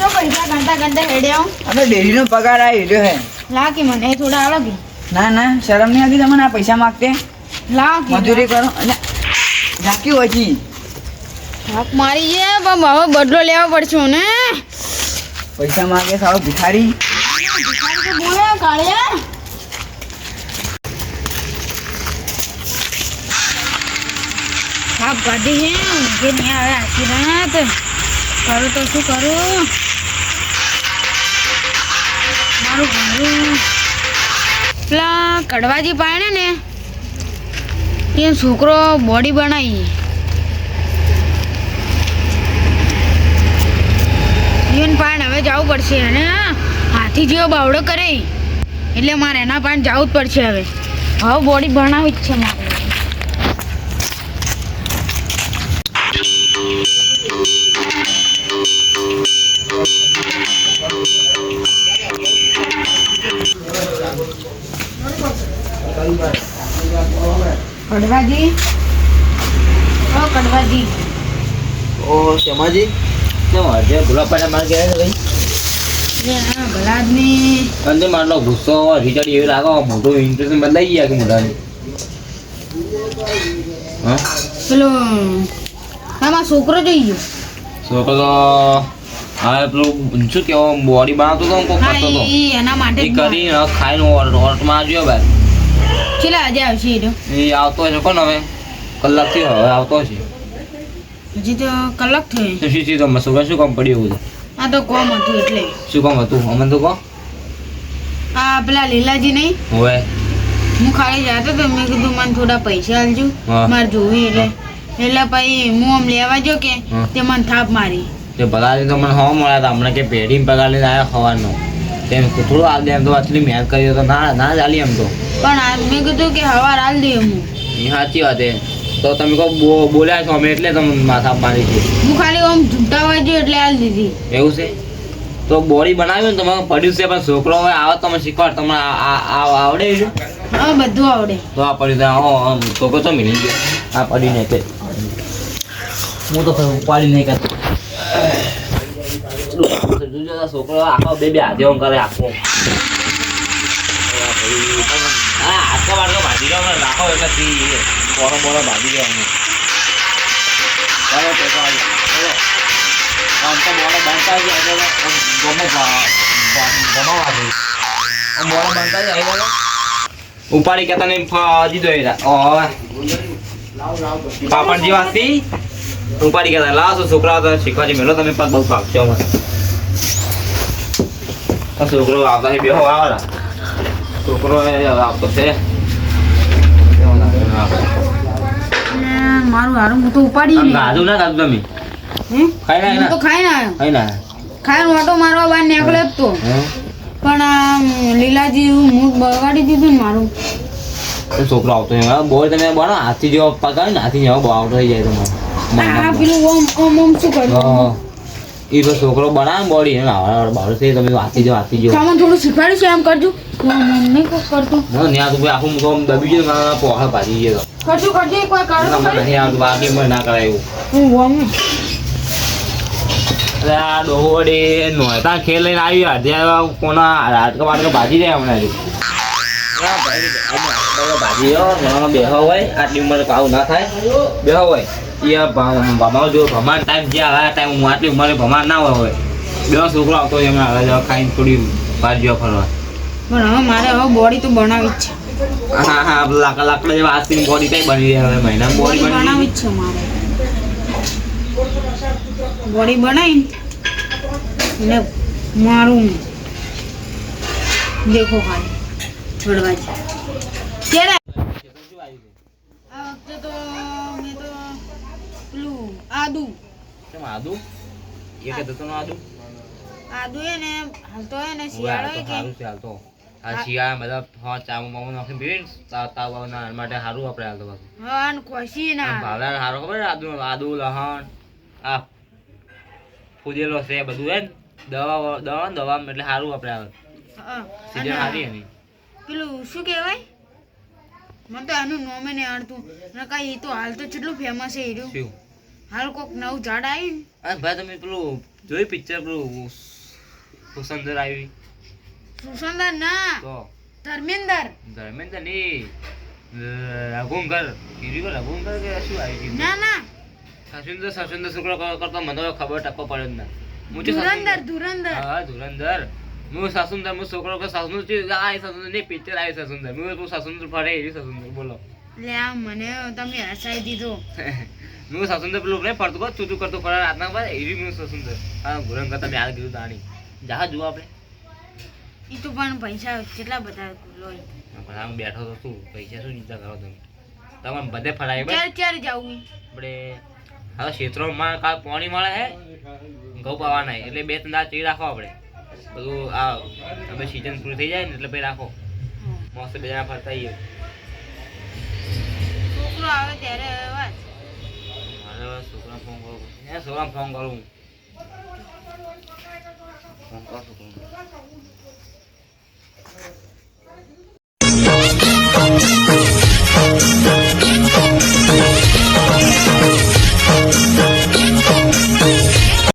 ચો પૈસા ગણતા ગણતા હેડ્યા આવું. આપણે ડેરીનો પગાર આ હેડ્યો હે. લાવ કે મને થોડા આલો કે. ના ના શરમ નહીં આવતી તમને આ પૈસા માગતે? કે મજૂરી કરો. અને ઝાંક્યું હોય હાક મારી છે પણ હવે બદલો લેવો પડશે ને પૈસા માગે સાવ ભિખારી. ભિખારી તો બોલે કાળિયા. થાપ કાઢી હે ઊંઘે નહીં આવે આખી રાત કરું તો શું કરું? મારું ઘરું પેલા કડવાજી પાણે ને એ છોકરો બોડી બનાવી. એને પાણ હવે જવું પડશે અને હાથી જેવો બાવડો કરે. એટલે મારે એના પાણ જવું જ પડશે હવે. હવે બોડી બનાવી જ છે મારે. કડવાજી? ઓ કડવાજી. ઓ શેમાજી? કેમ આજે ગુલાબભાઈ માર ગયા છે ભાઈ? લે આ ભલા આદમી અંદર મારનો ગુસ્સો રીચાડી એવી લાગો મોટો ઇન્ટરેસ્ટ બદલાઈ ગયા કે મોટાની હા? પેલો આમાં છોકરો જોઈ ગયો. છોકરો તો હા પેલું શું કેવો બોડી બનાવતો હતો એના માટે કરી ખાઈને ઓર્ટમાં આવ્યો ભાઈ. છેલ્લા આજે આવશે એ એ આવતો છે કોણ હવે? કલાકથી હવે આવતો છે હજી તો કલાક થયો તો શું શું તમે શું કામ પડ્યું એવું આ તો કોમ હતું એટલે. શું કામ હતું? અમને તો કહો. આ પેલા લીલાજી નહીં? હવે. હું ખાલી જતો તો મેં કીધું મને થોડા પૈસા આલજો મારે જોવી એટલે. એટલે પછી હું આમ લેવા જો કે તે મને થાપ મારી. તે ભલાથી તો મને હો મળ્યા હતા. હમણાં કે પેઢી પગાર લઈને આવ્યા ખવાનો તેમ થોડું હાલ દે એમ તો આટલી મહેનત કરી તો ના ના ચાલી એમ તો. પણ આ મેં કીધું કે હવાર હાલ દે હું એ સાચી વાત છે. તો તમે કહો બોલ્યા છો અમે એટલે તમે માથા મારી છે. હું ખાલી આમ ઝૂંટા વાગ્યો એટલે હાલ દીધી. એવું છે? તો બોડી બનાવ્યું ને તમારે પડ્યું છે પણ છોકરો હવે આવો તમે શીખવાડ. તમને આવડે છે? હા બધું આવડે. તો આ પડ્યું તો આવો આમ છોકરો તો મિલી ગયો. આ પડી નહીં તે હું તો ઉપાડી નહીં કરતો. જોજો છોકરો આખો બે બે હાથે ઓમ કરે આખો. હા આટકા બાટકા ભાજી રાખો એટલે બોરો બોરો ભાજી ગયો ચાલો આમ તો બોરો ગમે ગમાવા દે. આમ બોરો બનતા જ આવી ઉપાડી કે તને દીધો એ રા- ઓવે. પાપડ જેવા હતી ઉપાડી કે લાવશો છોકરા તો શીખવાજી મેળો તમે પગ બહુ પાકશો મને છોકરો આવતા છે બેહો છોકરો આવતો છે મારું હારું હું તો ઉપાડી આમ નહીં. ના ગાજુ તમે. ખાઈ ના તો ખાઈ ના ખાઈ ના ખાઈને ઓટો મારવા બહાર નીકળ્યો તો. પણ લીલાજી મૂડ બગાડી દીધું ને મારું. છોકરો આવતો છે બોલ તમે બનો હાથી જેવો પગ ને હાથી જેવો આવતો થઈ જાય તમારો. પેલું ઓમ ઓમ ઓમ શું કર્યું? ઈ તો છોકરો બનાવે બોડી એને આવડે છે તમે વાંચી જેવો વાંચી જેવો તમને થોડું શીખવાડ્યું છે એમ કરજો. નહીં કોક કરતો ના ત્યાં તો ભાઈ આખું મુખ દબી ગયું મારા પોહા ભાજી ગયો કરજો કરજો એકવાર કાઢો તમને નહીં આવતું બાકી મને ના કરાય એવું. હું ઓમ અરે આ ડોહોડી નોતા ખેલ લઈને આવી આજે કોના હાડકા વાડકા ભાજી જાય હમણાં ભાજી બેહો હોય આટલી ઉંમરે પાવું ના થાય. બેહો હોય. એ ભમાવ જો ભમાન ટાઈમ જે આવે ટાઈમ હું આટલી ઉંમરે ભમાન ના હોય હોય. બેહો છોકરો આવતો હોય એમને જવા ખાઈને થોડી બહાર જવા ફરવા. પણ હવે મારે હવે બોડી તો બનાવી જ છે. હા હા લાકડા લાકડા જેવા આસ્તીની બોડી કઈ બની રહી હવે મહિના બોડી બનાવી જ છે મારે. બોડી બનાવીને મારું દેખો ખાલી. છોડવાજી ક્યારે આ વખતે તો મેં તો પેલું આદુ. કેમ આદુ? એ કે દતો આદુ. આદુ એ ને હાલ તો એ ને શિયાળો એ કે હાલ તો આ શિયાળા બધા હા ચામુ મામુ નાખી પીને તાવ તાવ આવવાના માટે સારું આપણે હાલ તો પાછું. હા અને ખુશી ના. ભાવલા સારો ખબર આદુ આદુ લહણ આ ફૂદેલો છે બધું હે દવા દવા દવા એટલે સારું આપણે હા, સીઝન સારી એની. પેલું શું કહેવાય? મને તો આનું નોમે આવડતું. ને કાંઈ એ તો હાલ તો કેટલું ફેમસ છે રહ્યું હાલ કોક નવું ઝાડ આવ્યું અરે ભાઈ તમે પેલું જોયું પિક્ચર પેલું સુસંદર આવી? સુસંદર ના. તો? ધર્મેન્દર. ધર્મેન્દ્રની રઘુંગર. કીધું રઘુંગર કે શું આવી ના ના. સસુંદર સસુંદર શુક્લ કરતા મને ખબર ટપ્પો પડે જ ના. ધુરંદર ધુરંદર હા ધુરંદર હું સાસુંદર હું છોકરો કે સાસુંદર છે આ સાસુંદર નહીં પિક્ચર આવી સાસુંદર. હું તું સાસુંદર ફરે એવી સાસુંદર બોલો. લે આ મને તમે હસાઈ દીધો. હું સાસુંદર પેલું નહીં ફરતું બસ ચૂચું કરતું ફરે રાતના બસ એવી હું સસુંદર. હા ધુરંગર તમે યાદ કીધું દાણી જા જુઓ આપણે. એ તો પણ પૈસા કેટલા બધા લોય પણ આમ બેઠો તો શું પૈસા શું ચિંતા કરો તમે? તમે બધે ફરાય બસ. ક્યારે જવું આપણે હવે ક્ષેત્રોમાં કાલ પાણી મળે હે ઘઉં પાવાના એટલે બે ત્રણ દાડા ચડી રાખો આપણે. બધું આ હવે સિઝન પૂરી થઈ જાય ને એટલે ભાઈ રાખો. મસ્ત બે જણા ફરતા આવીએ. છોકરો આવે ત્યારે વાત મારે છોકરા ફોન કરું. એ છોકરાને ફોન કરું ફોન કરો છોકરાને